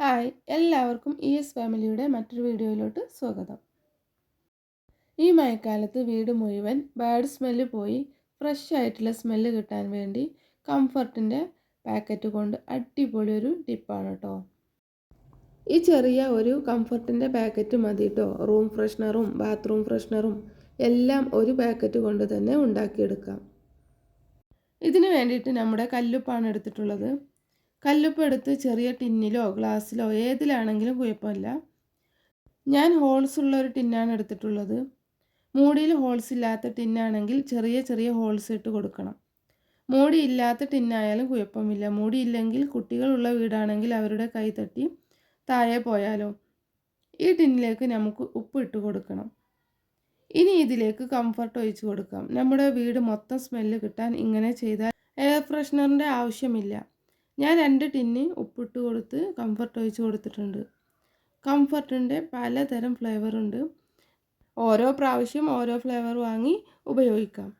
Hi എല്ലാവർക്കും E S ഫാമിലിയുടെ മറ്റൊരു വീഡിയോയിലോട്ട് സ്വാഗതം. ഈ മഴക്കാലത്ത് വീട് മുഴുവൻ ബാഡ് സ്മെല്ല് പോയി ഫ്രഷ് ആയിട്ടുള്ള സ്മെല്ല് കിട്ടാൻ വേണ്ടി കംഫർട്ടിന്റെ പാക്കറ്റ് കൊണ്ട് അടിപൊളി ഒരു ടിപ്പാണ് കേട്ടോ ഈ ചെറിയ ഒരു കംഫർട്ടിന്റെ പാക്കറ്റ് മതി കേട്ടോ റൂം ഫ്രഷ്നറും ബാത്റൂം ഫ്രഷ്നറും എല്ലാം ഒരു പാക്കറ്റ് കൊണ്ട് തന്നെ ഉണ്ടാക്കിയെടുക്കാം. ഇതിന് വേണ്ടിയിട്ട് നമ്മുടെ കല്ലുപ്പാണ് എടുത്തിട്ടുള്ളത്. കല്ലുപ്പ് എടുത്ത് ചെറിയ ടിന്നിലോ ഗ്ലാസ്സിലോ ഏതിലാണെങ്കിലും കുഴപ്പമില്ല. ഞാൻ ഹോൾസ് ഉള്ള ഒരു ടിന്നാണ് എടുത്തിട്ടുള്ളത്. മൂടിയിൽ ഹോൾസ് ഇല്ലാത്ത ടിന്നാണെങ്കിൽ ചെറിയ ചെറിയ ഹോൾസ് ഇട്ട് കൊടുക്കണം. മൂടി ഇല്ലാത്ത ടിന്നായാലും കുഴപ്പമില്ല. മൂടി ഇല്ലെങ്കിൽ കുട്ടികളുള്ള വീടാണെങ്കിൽ അവരുടെ കൈ തട്ടി താഴെ പോയാലോ? ഈ ടിന്നിലേക്ക് നമുക്ക് ഉപ്പ് ഇട്ട് കൊടുക്കണം. ഇനി ഇതിലേക്ക് കംഫർട്ട് ഒഴിച്ചു കൊടുക്കാം. നമ്മുടെ വീട് മൊത്തം സ്മെല്ല് കിട്ടാൻ ഇങ്ങനെ ചെയ്താൽ എയർ ഫ്രഷ്നറിന്റെ ആവശ്യമില്ല. ഞാൻ രണ്ട് ടിന്ന് ഉപ്പിട്ട് കൊടുത്ത് കംഫർട്ട് ഒഴിച്ച് കൊടുത്തിട്ടുണ്ട്. കംഫർട്ടിന്റെ പലതരം ഫ്ലേവറുണ്ട് ഓരോ പ്രാവശ്യം ഓരോ ഫ്ലേവർ വാങ്ങി ഉപയോഗിക്കാം.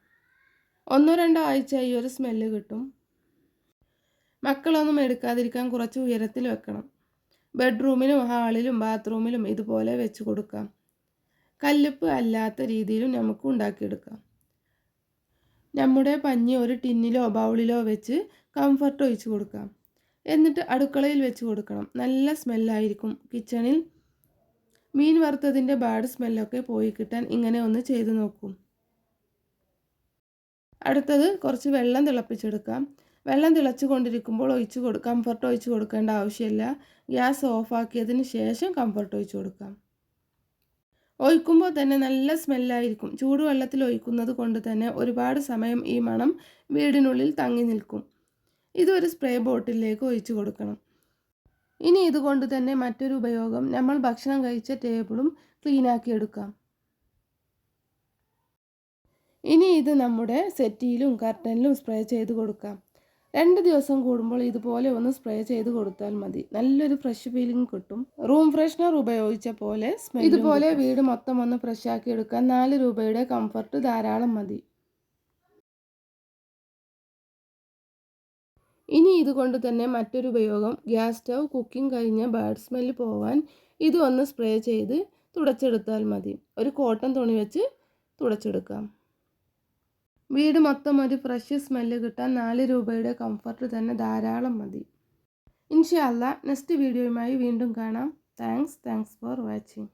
ഒന്നോ രണ്ടോ ആഴ്ച ഈ ഒരു സ്മെല്ല് കിട്ടും. മക്കളൊന്നും എടുക്കാതിരിക്കാൻ കുറച്ച് ഉയരത്തിൽ വെക്കണം. ബെഡ്റൂമിലും ഹാളിലും ബാത്റൂമിലും ഇതുപോലെ വെച്ച് കൊടുക്കാം. കല്ലുപ്പ് അല്ലാത്ത രീതിയിലും നമുക്ക് ഉണ്ടാക്കിയെടുക്കാം. നമ്മുടെ പഞ്ഞി ഒരു ടിന്നിലോ ബൗളിലോ വെച്ച് കംഫർട്ട് ഒഴിച്ചു കൊടുക്കാം. എന്നിട്ട് അടുക്കളയിൽ വെച്ച് കൊടുക്കണം. നല്ല സ്മെല്ലായിരിക്കും കിച്ചണിൽ മീൻ വറുത്തതിന്റെ ബാഡ് സ്മെല്ലൊക്കെ പോയി കിട്ടാൻ ഇങ്ങനെ ഒന്ന് ചെയ്തു നോക്കും. അടുത്തത് കുറച്ച് വെള്ളം തിളപ്പിച്ചെടുക്കാം. വെള്ളം തിളച്ചു കൊണ്ടിരിക്കുമ്പോൾ ഒഴിച്ച് കൊടു കംഫർട്ട് ഒഴിച്ച് കൊടുക്കേണ്ട ആവശ്യമില്ല. ഗ്യാസ് ഓഫാക്കിയതിന് ശേഷം കംഫർട്ട് ഒഴിച്ച് കൊടുക്കാം. ഒഴിക്കുമ്പോൾ തന്നെ നല്ല സ്മെല്ലായിരിക്കും. ചൂടുവെള്ളത്തിൽ ഒഴിക്കുന്നത് കൊണ്ട് തന്നെ ഒരുപാട് സമയം ഈ മണം വീടിനുള്ളിൽ തങ്ങി നിൽക്കും. ഇതൊരു സ്പ്രേ ബോട്ടിലേക്ക് ഒഴിച്ചു കൊടുക്കണം. ഇനി ഇതുകൊണ്ട് തന്നെ മറ്റൊരു ഉപയോഗം നമ്മൾ ഭക്ഷണം കഴിച്ച ടേബിളും ക്ലീനാക്കി എടുക്കാം. ഇനി ഇത് നമ്മുടെ സെറ്റിയിലും കർട്ടനിലും സ്പ്രേ ചെയ്ത് കൊടുക്കാം. രണ്ട് ദിവസം കൂടുമ്പോൾ ഇതുപോലെ ഒന്ന് സ്പ്രേ ചെയ്ത് കൊടുത്താൽ മതി. നല്ലൊരു ഫ്രഷ് ഫീലിംഗ് കിട്ടും. റൂം ഫ്രഷ്നർ ഉപയോഗിച്ച പോലെ ഇതുപോലെ വീട് മൊത്തം ഒന്ന് ഫ്രഷ് ആക്കി എടുക്കാൻ നാല് രൂപയുടെ കംഫർട്ട് ധാരാളം മതി. ഇനി ഇതുകൊണ്ട് തന്നെ മറ്റൊരു ഉപയോഗം. ഗ്യാസ് സ്റ്റൗ കുക്കിംഗ് കഴിഞ്ഞ് ബാഡ് സ്മെല്ല് പോവാൻ ഇത് ഒന്ന് സ്പ്രേ ചെയ്ത് തുടച്ചെടുത്താൽ മതി. ഒരു കോട്ടൺ തുണി വെച്ച് തുടച്ചെടുക്കാം. വീട് മൊത്തം ഒരു ഫ്രഷ് സ്മെല്ല് കിട്ടാൻ നാല് രൂപയുടെ കംഫർട്ട് തന്നെ ധാരാളം മതി. ഇൻഷാല്ല നെക്സ്റ്റ് വീഡിയോയുമായി വീണ്ടും കാണാം. Thanks thanks for watching